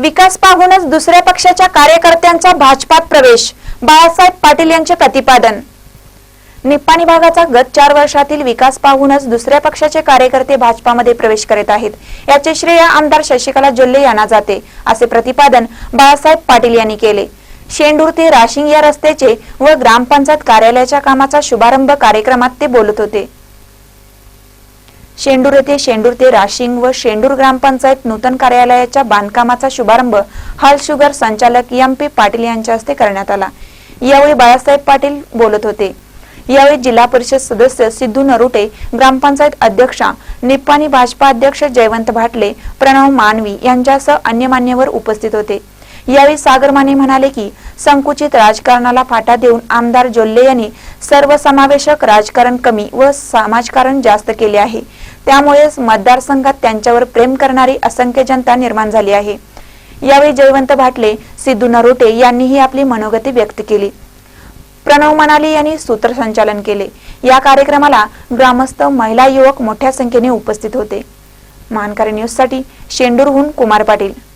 विकास पाहूनच दुसऱ्या पक्षाच्या कार्यकर्त्यांचा भाजपात प्रवेश बाळासाहेब पाटील यांचे प्रतिपादन. निप्पाणी भागाचा गत चार वर्षातील विकास पाहूनच दुसऱ्या पक्षाचे कार्यकर्ते भाजपामध्ये प्रवेश करीत आहेत. याचे श्रेय आमदार शशिकला जोल्ले यांना जाते असे प्रतिपादन बाळासाहेब पाटील यांनी केले. शेंडूर ते राशिंग या रस्त्याचे व ग्रामपंचायत कार्यालयाच्या कामाचा शुभारंभ कार्यक्रमात ते बोलत होते. शेंडूर येथे शेंडूर ते राशिंग व शेंडूर ग्रामपंचायत नूतन कार्यालयाच्या बांधकामाचा शुभारंभ हाल शुगर संचालक एम पी पाटील यांच्या हस्ते करण्यात आला. यावेळी बाळासाहेब पाटील बोलत होते. यावेळी जिल्हा परिषद सदस्य सिद्धू नरुटे ग्रामपंचायत अध्यक्षा निप्पाणी भाजपा अध्यक्ष जयवंत भाटले प्रणव मानवी यांच्यासह अन्य मान्यवर उपस्थित होते. यावेळी सागर माने म्हणाले की संकुचित राजकारणाला फाटा देऊन आमदार जोल्ले यांनी सर्वसमावेशक राजकारण कमी व समाजकारण जास्त केले आहे. त्यामुळेच मतदारसंघात त्यांच्यावर प्रेम करणारी असंख्य जनता निर्माण झाली आहे. यावेळी जयवंत भाटले सिद्धू नरोटे यांनीही आपली मनोगती व्यक्त केली. प्रणव मनाली यांनी सूत्रसंचालन केले. या कार्यक्रमाला ग्रामस्थ महिला युवक मोठ्या संख्येने उपस्थित होते. मानकारी न्यूजसाठी शेंडूरहून कुमार पाटील.